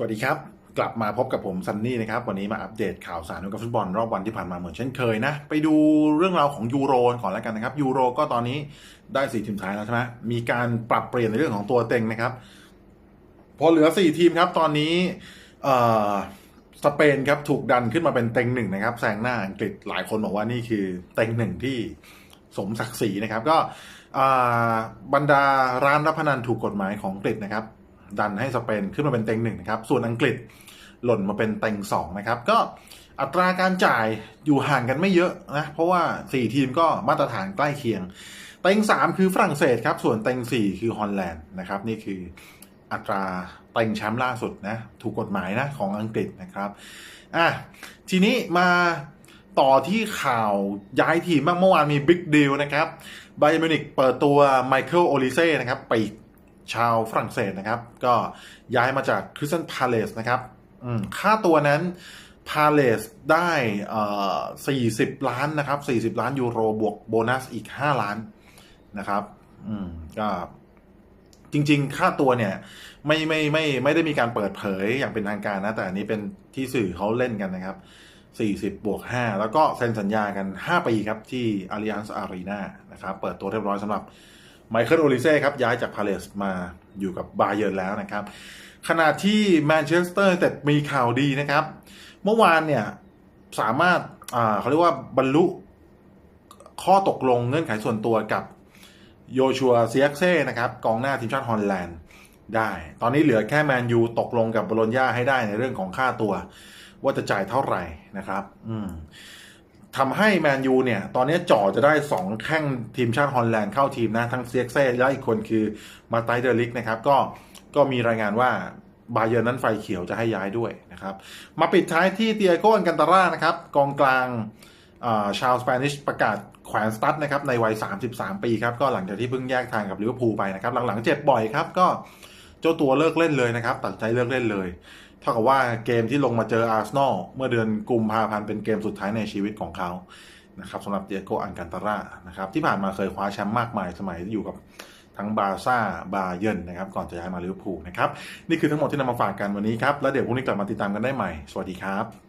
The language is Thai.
สวัสดีครับ กลับมาพบกับผมซันนี่นะครับ วันนี้มาอัปเดตข่าวสารวงกฟุตบอลรอบวันที่ผ่านมาเหมือนเช่นเคยนะ ไปดูเรื่องราวของยูโรก่อนแล้วกันนะครับยูโรก็ตอนนี้ได้สี่ทีมท้ายแล้วใช่ไหมมีการปรับเปลี่ยนในเรื่องของตัวเต็งนะครับ พอเหลือสี่ทีมครับตอนนี้สเปนครับถูกดันขึ้นมาเป็นเต็งหนึ่งนะครับแซงหน้าอังกฤษหลายคนบอกว่านี่คือเต็งหนึ่งที่สมศักดิ์ศรีนะครับ ก็บรรดาร้านรับพนันถูกกฎหมายของอังกฤษนะครับ ดันให้สเปนขึ้นมาเป็นเต็งหนึ่งนะครับ ส่วนอังกฤษหล่นมาเป็นเต็งสองนะครับ ก็อัตราการจ่ายอยู่ห่างกันไม่เยอะนะ เพราะว่า 4 ทีมก็มาตรฐานใกล้เคียง เต็ง 3 คือฝรั่งเศสครับ ส่วนเต็ง 4 คือฮอลแลนด์นะครับ นี่คืออัตราเต็งแชมป์ล่าสุดนะ ถูกกฎหมายนะของอังกฤษนะครับอะทีนี้มาต่อที่ข่าวย้ายทีมบ้างเมื่อวานมีบิ๊กดีลนะครับไบเอมินิกเปิดตัวไมเคิลโอลิเซ่นะครับปีก ชาวฝรั่งเศสนะครับ ก็ย้ายมาจากคริสตันพาเลสนะครับค่าตัวนั้นพาเลสได้เอ่อ40ล้านนะครับ40ล้านยูโรบวกโบนัสอีก5ล้านนะครับ อืมก็จริง ๆ ค่าตัวเนี่ย ไม่ไม่ไม่ไม่ได้มีการเปิดเผยอย่างเป็นทางการนะ แต่อันนี้เป็นที่สื่อเขาเล่นกันนะครับ40บวก5แล้วก็เซ็นสัญญากัน5ปีครับที่ Allianz Arena นะครับ เปิดตัวเรียบร้อยสำหรับ ไมเคิลโอลิเซ่ครับย้ายจากพาเลสมาอยู่กับบาเยิร์นแล้วนะครับ ขณะที่แมนเชสเตอร์แต่มีข่าวดีนะครับ เมื่อวานเนี่ยสามารถอ่าเขาเรียกว่าบรรลุข้อตกลงเงื่อนไขส่วนตัวกับโยชัวเซียกเซ่นะครับกองหน้าทีมชาติฮอลแลนด์ได้ ตอนนี้เหลือแค่แมนยูตกลงกับบโลญญาให้ได้ในเรื่องของค่าตัว ว่าจะจ่ายเท่าไหร่นะครับ อืม ทำให้แมนยูเนี่ย ตอนนี้จ่อจะได้ 2 แข้งทีมชาติฮอลแลนด์เข้าทีมนะ ทั้งเซียกเซ่และอีกคนคือมาไตเดอร์ลิกนะครับ ก็ก็มีรายงานว่าบาเยอร์นั้นไฟเขียวจะให้ย้ายด้วยนะครับ มาปิดท้ายที่เตียโกนกันตาร่านะครับ กองกลางชาวสเปนิชประกาศแขวนสตั๊ดนะครับในวัย 33 ปีครับ ก็หลังจากที่เพิ่งแยกทางกับลิเวอร์พูลไปนะครับ หลังๆเจ็บบ่อยครับก็ เจ้าตัวเลิกเล่นเลยนะครับ ตัดใจเลิกเล่นเลย เท่ากับว่าเกมที่ลงมาเจออาร์เซนอลเมื่อเดือนกุมภาพันธ์เป็นเกมสุดท้ายในชีวิตของเขานะครับสำหรับเดียโกอันกันตาร่านะครับที่ผ่านมาเคยคว้าแชมป์มากมายสมัยอยู่กับทั้งบาร์ซ่า บาเยินนะครับ ก่อนจะย้ายมาลิเวอร์พูลนะครับ นี่คือทั้งหมดที่นำมาฝากกันวันนี้ครับ แล้วเดี๋ยวพรุ่งนี้กลับมาติดตามกันได้ใหม่ สวัสดีครับ